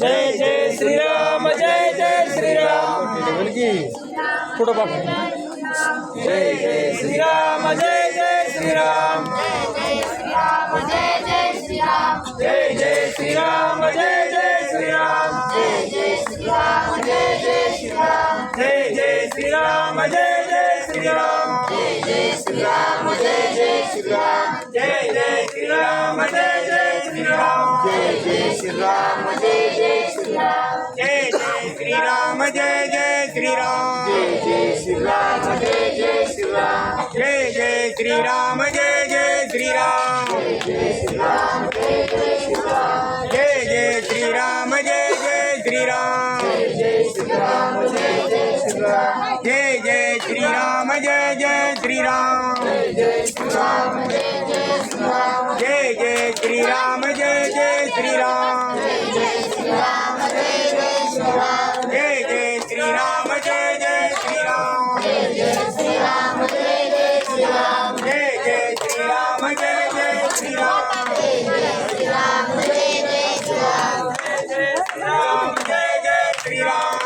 జయ జయ శ్రీరామ జయ జయ శ్రీరామ్ వెలిగి చూడబాబు జయ జయ శ్రీరామ జయ జయ శ్రీరామ్ జయ జయ శ్రీరామ్ జయ జయ శ్రీరామ జయ జయ శ్రీరామ్ జయ జయ శ్రీరామ జయ జయ శ్రీరామ్ జయ జయ శ్రీరామ జయ జయ శ్రీరామ్ జయ జయ Srirama Ram Jai Jai Shri Ram Jai Jai Shri Ram Jai Jai Shri Ram Jai Jai Shri Ram Jai Jai Shri Ram Jai Jai Shri Ram Jai Jai Shri Ram Jai Jai Shri Ram Jai Jai Shri Ram Jai Jai Shri Ram Jai Jai Shri Ram Jai Jai Shri Ram Jai Jai Shri Ram Jai Jai Shri Ram Srirama జయ జయ శ్రీరామ జయ జయ శ్రీరామ జయ జయ శ్రీరామ జయ జయ శ్రీరామ జయ జయ శ్రీరామ జయ జయ శ్రీరామ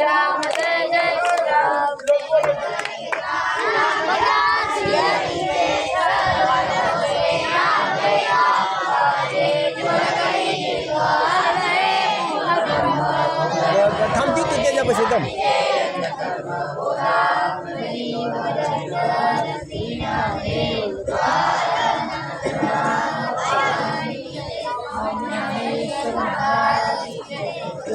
राम जय जय श्री राम थांबती त्याच्यापाशी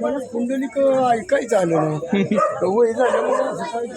मला कुंडलिक ऐकायचं आलं नाही. वय झाल्यामुळे